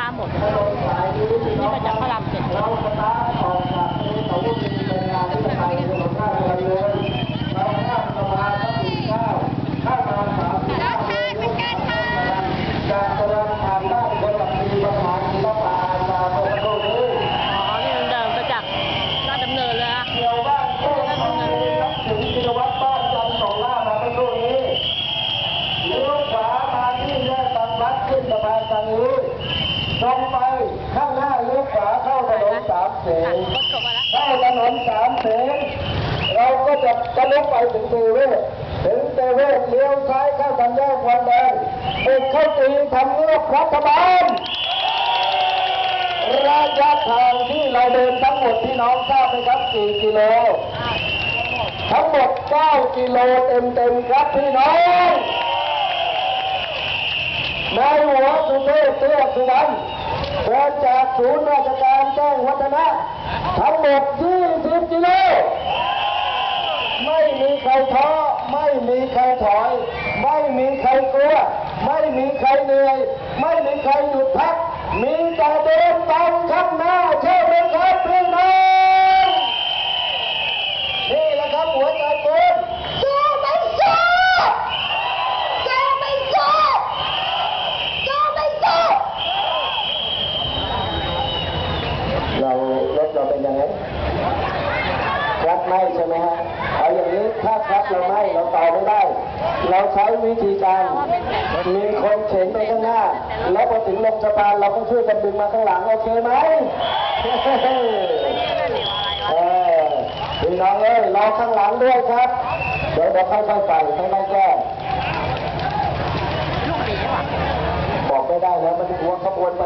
八、九、十、 เข้าถนนสามเสนเราก็จะทะลุไปถึงเทเวศถึงเทเวศเลี้ยวซ้ายเข้าทางแยกวันแดงบุกเข้าตีทำเนียบรัฐบาลระยะทางที่เราเดินทั้งหมดที่น้องทราบไหมครับกี่กิโล ทั้งหมด 9 กิโลเต็มๆครับพี่น้องนายหัวสุเทพเตือสุวรรณเดินจากศูนย์ราชการแจ้งวัฒนะ หมด20กิโล ไม่มีใครท้อ ไม่มีใครถอย ไม่มีใครกลัว ไม่มีใครเหนื่อย ไม่มีใครหยุดพัก มีแต่เดินตามข้างหน้าใช่ไหมครับพี่น้อง นี่แหละครับหัวใจคน สู้ไม่สู้สู้ไม่สู้สู้ไม่สู้ เรถเราเป็นยังไงครับไม่ใช่ไหมฮะเอาอย่างนี้ถ้าครับเราไม่เราต่อไม่ได้ เราใช้วิธีการมีคนเข็นไปข้างหน้า แล้วพอถึงลงสะพานเราก็ช่วยกันดึงมาข้างหลังโอเคไหมเออพี่น้องเอ้ยรอข้างหลังด้วยครับ เดี๋ยวเราค่อยๆไปค่อยๆแก้ลูกดีว่ะบอกไม่ได้แล้วมันหัวขบวนไป